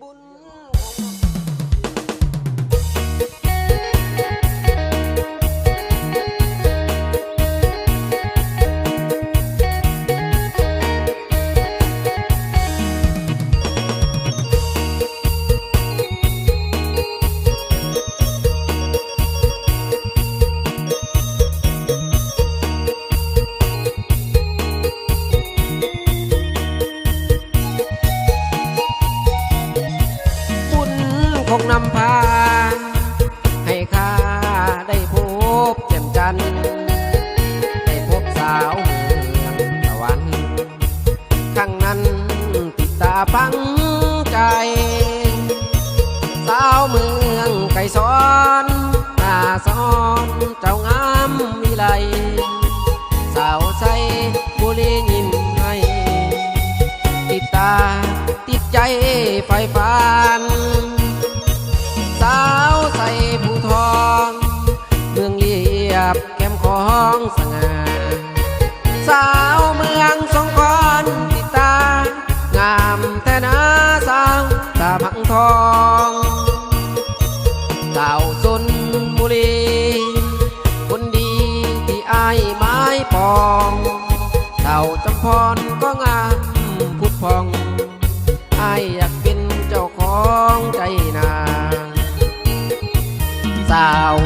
บุญ ใจสาวเมืองไก่ซ้อนหน้าซ้อนเจ้างามวิไลสาวใสบุรียิ้มให้ติดตาติดใจไฟฟันสาวใสผู้ทองเมืองเรียบแก้มของสง่าสาว จำพรก็งามพุทธพองออยากเป็นเจ้าของใจนางสาว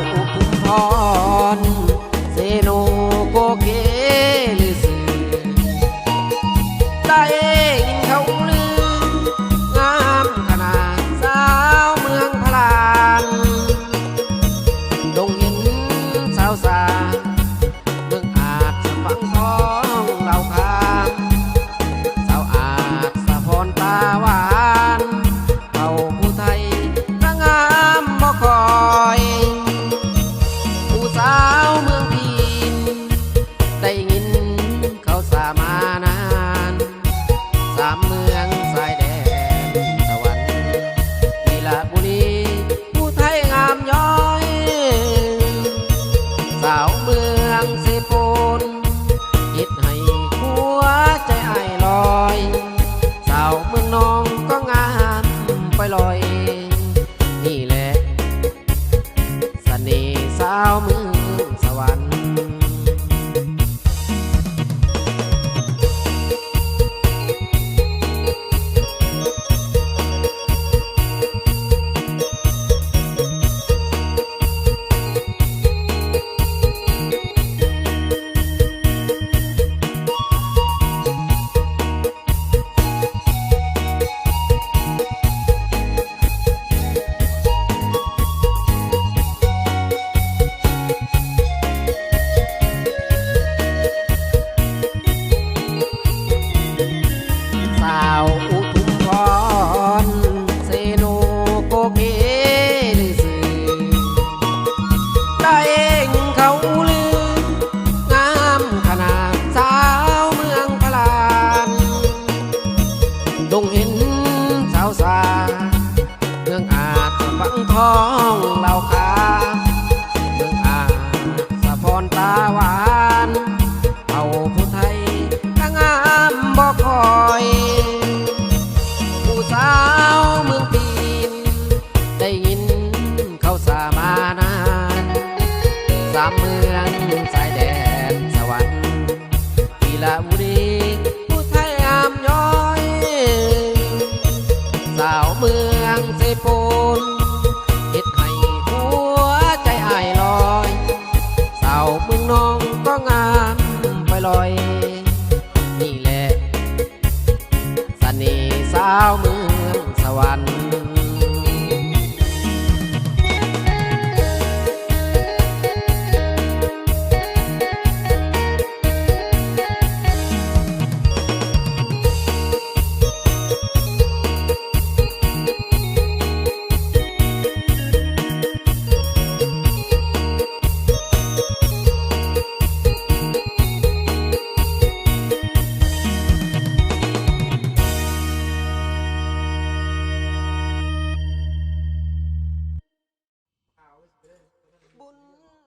พราวเมือง ได้เองเขาลืองามขนาดสาวเมืองพลานดงเห็นสาวสาเมืองอาจฝังทองเหล่าคาามเมืองสายแดนสวรรค์กีฬาบุรีผู้ไทยงามย้อย สาวเมืองเซโปนเฮ็ดให้หัวใจอายลอย สาวเมืองน้องก็งามไปลอย นี่แหละเสน่ห์สาวเมืองสวรรค์